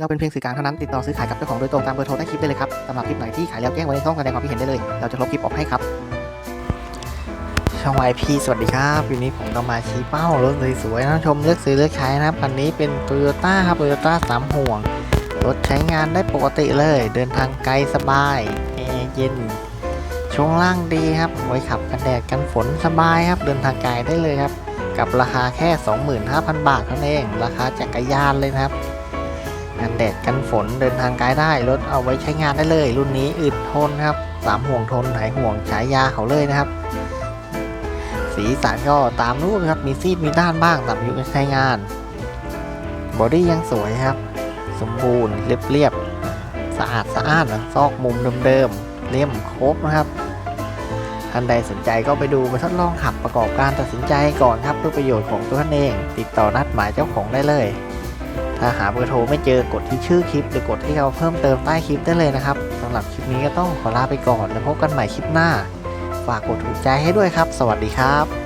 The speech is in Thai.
เราเป็นเพียงสื่อกลางเท่านั้นติดต่อซื้อขายกับเจ้าของโดยตรงตามเบอร์โทรใต้คลิปได้เลยครับสำหรับคลิปไหนที่ขายแล้วแจ้งไว้ในช่องแสดงความคิดเห็นได้เลย เราจะลบคลิปออกให้ครับ ช่อง YP สวัสดีครับวันนี้ผมก็มาชี้เป้ารถสวยๆนะชมเลือกซื้อเลือกใช้นะครับคันนี้เป็น Toyota ครับ Toyota 3ห่วง รถใช้งานได้ปกติเลย เดินทางไกลสบายแอร์เย็นช่วงล่างดีครับไว้ขับกันแดดกันฝนสบายครับ เดินทางไกลได้เลยครับ กับราคาแค่ 25,000 บาทเท่านั้นเอง ราคาจักรยานเลยนะครับ กันแดดกันฝนเดินทางไกลได้รถเอาไว้ใช้งานได้เลย รุ่นนี้อึดทนครับสามห่วงทนหายห่วงฉายาเขาเลยนะครับ สีสันก็ตามรูปครับมีซีดมีด้านบ้างตามยุการใช้งาน บอดี้ยังสวยครับ สมบูรณ์เรียบๆสะอาดสะอ้านนะซอกมุมเดิมๆเลี่ยมครบนะครับท่านใดสนใจก็ไปดูไปทดลองขับประกอบการตัดสินใจก่อนครับเพื่อประโยชน์ของตัวท่านเอง ติดต่อนัดหมายเจ้าของได้เลย ถ้าหาเบอร์โทรไม่เจอกดที่ชื่อคลิป หรือกดที่เราเพิ่มเติมใต้คลิปได้เลยนะครับสำหรับคลิปนี้ก็ต้องขอลาไปก่อนแล้วพบกันใหม่คลิปหน้า ฝากกดถูกใจให้ด้วยครับ สวัสดีครับ